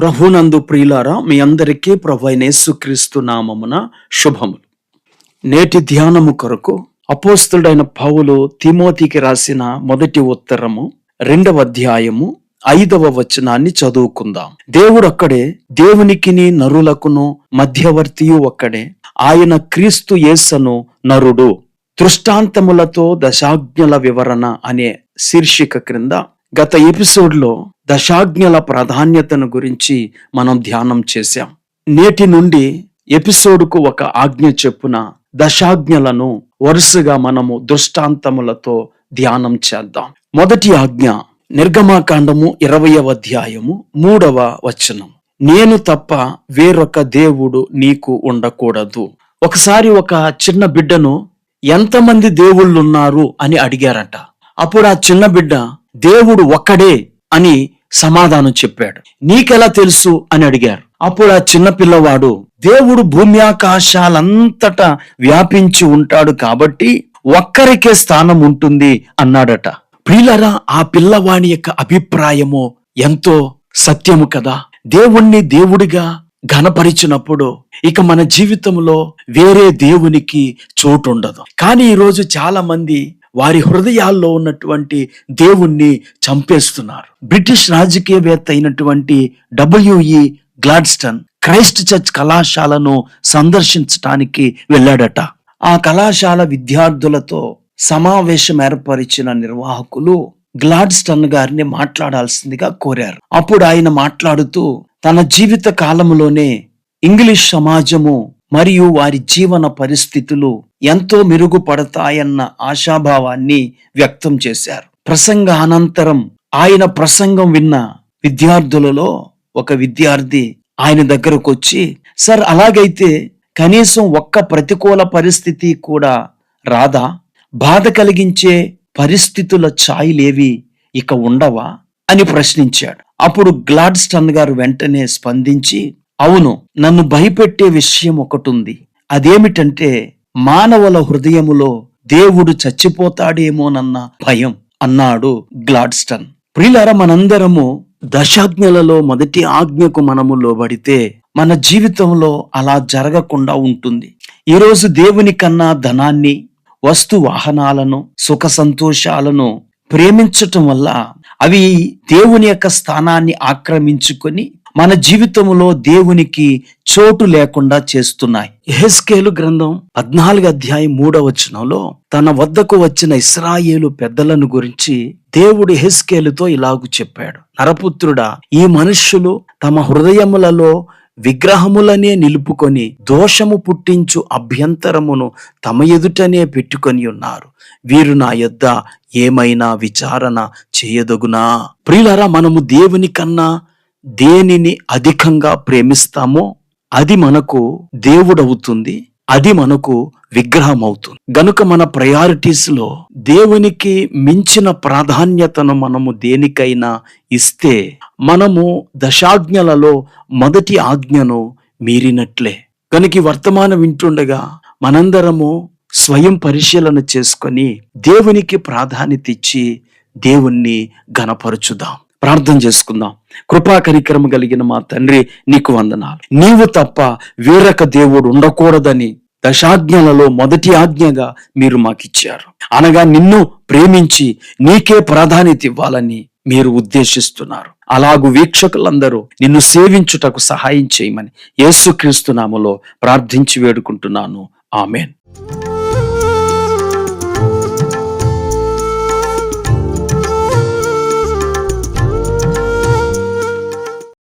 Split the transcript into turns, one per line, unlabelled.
ప్రభునందు ప్రియులారా మీ అందరికీ ప్రభు అయిన యేసుక్రీస్తు నామమున శుభములు. నేటి ధ్యానము కొరకు అపోస్తుడైన పౌలు తిమోతికి రాసిన మొదటి ఉత్తరము రెండవ అధ్యాయము ఐదవ వచనాన్ని చదువుకుందాం. దేవుడు అక్కడే దేవునికిని నరులకును మధ్యవర్తియు ఒక్కడే. ఆయన క్రీస్తు యేసను నరుడు. దృష్టాంతములతో దశాజ్ఞల వివరణ అనే శీర్షిక క్రింద గత ఎపిసోడ్లో దశాజ్ఞల ప్రాధాన్యతను గురించి మనం ధ్యానం చేశాం. నేటి నుండి ఎపిసోడ్కు ఒక ఆజ్ఞ చెప్పున దశాజ్ఞలను వరుసగా మనము దృష్టాంతములతో ధ్యానం చేద్దాం. మొదటి ఆజ్ఞ నిర్గమాకాండము ఇరవయవ అధ్యాయము మూడవ వచనం. నేను తప్ప వేరొక దేవుడు నీకు ఉండకూడదు. ఒకసారి ఒక చిన్న బిడ్డను ఎంతమంది దేవుళ్ళున్నారు అని అడిగారట. అప్పుడు ఆ చిన్న బిడ్డ దేవుడు ఒక్కడే అని సమాధానం చెప్పాడు. నీకెలా తెలుసు? అని అడిగారు. అప్పుడు ఆ చిన్న పిల్లవాడు దేవుడు భూమి ఆకాశాలంతటా వ్యాపించి ఉంటాడు కాబట్టి ఒక్కరికే స్థానం ఉంటుంది అన్నాడట. ప్రియులరా ఆ పిల్లవాణి యొక్క అభిప్రాయము ఎంతో సత్యము కదా? దేవుణ్ణి దేవుడిగా ఘనపరిచినప్పుడు ఇక మన జీవితంలో వేరే దేవునికి చోటు ఉండదు కానీ ఈరోజు చాలా మంది వారి హృదయాల్లో ఉన్నటువంటి దేవుణ్ణి చంపేస్తున్నారు. బ్రిటిష్ రాజకీయవేత్త అయినటువంటి డబ్ల్యూఈ గ్లాడ్స్టన్ క్రైస్ట్ చర్చ్ కళాశాలను సందర్శించటానికి వెళ్ళాడట. ఆ కళాశాల విద్యార్థులతో సమావేశం ఏర్పరిచిన నిర్వాహకులు గ్లాడ్స్టన్ గారిని మాట్లాడాల్సిందిగా కోరారు. అప్పుడు ఆయన మాట్లాడుతూ తన జీవిత కాలంలోనే ఇంగ్లీష్ సమాజము మరియు వారి జీవన పరిస్థితులు ఎంతో మెరుగుపడతాయన్న ఆశాభావాన్ని వ్యక్తం చేశారు. ప్రసంగ అనంతరం ఆయన ప్రసంగం విన్న విద్యార్థులలో ఒక విద్యార్థి ఆయన దగ్గరకు వచ్చి సార్ అలాగైతే కనీసం ఒక్క ప్రతికూల పరిస్థితి కూడా రాదా? బాధ కలిగించే పరిస్థితుల ఛాయలేవి ఇక ఉండవా? అని ప్రశ్నించాడు. అప్పుడు గ్లాడ్స్టన్ గారు వెంటనే స్పందించి అవును నన్ను భయపెట్టే విషయం ఒకటి ఉంది అదేమిటంటే మానవుల హృదయములో దేవుడు చచ్చిపోతాడేమోనన్న భయం అన్నాడు గ్లాడ్స్టన్. ప్రిలర మనందరము దశాజ్ఞలలో మొదటి ఆజ్ఞకు మనము లోబడితే మన జీవితంలో అలా జరగకుండా ఉంటుంది. ఈరోజు దేవుని కన్నా ధనాన్ని వస్తు వాహనాలను సుఖ సంతోషాలను ప్రేమించటం వల్ల అవి దేవుని యొక్క స్థానాన్ని ఆక్రమించుకొని మన జీవితంలో దేవునికి చోటు లేకుండా చేస్తున్నాయి. ఎహెస్కేలు గ్రంథం పద్నాలుగు అధ్యాయం మూడవ వచనంలో తన వద్దకు వచ్చిన ఇస్రాయేలు పెద్దలను గురించి దేవుడు హెస్కేలుతో ఇలాగు చెప్పాడు. నరపుత్రుడా ఈ మనుష్యులు తమ హృదయములలో విగ్రహములనే నిలుపుకొని దోషము పుట్టించు అభ్యంతరమును తమ ఎదుటనే పెట్టుకొని ఉన్నారు. వీరు నా యొద్ద ఏమైనా విచారణ చేయదగునా? ప్రియులరా మనము దేవుని కన్నా దేనిని అధికంగా ప్రేమిస్తామో అది మనకు దేవుడవుతుంది అది మనకు విగ్రహం అవుతుంది గనుక మన ప్రయారిటీస్లో దేవునికి మించిన ప్రాధాన్యతను మనము దేనికైనా ఇస్తే మనము దశాజ్ఞలలో మొదటి ఆజ్ఞను మీరినట్లే. కనుక వర్తమానం వింటుండగా మనందరము స్వయం పరిశీలన చేసుకొని దేవునికి ప్రాధాన్యత ఇచ్చి దేవుణ్ణి గనపరుచుదాం ప్రార్థన చేసుకుందాం. కృపా కరికరము కలిగిన మా తండ్రి నీకు వందనాలు. నీవు తప్ప వేరొక దేవుడు ఉండకూడదని దశాజ్ఞలలో మొదటి ఆజ్ఞగా మీరు మాకిచ్చారు. అనగా నిన్ను ప్రేమించి నీకే ప్రాధాన్యత ఇవ్వాలని మీరు ఉద్దేశిస్తున్నారు. అలాగు వీక్షకులందరూ నిన్ను సేవించుటకు సహాయం చేయమని యేసుక్రీస్తు నామలో ప్రార్థించి వేడుకుంటున్నాను. ఆమెన్.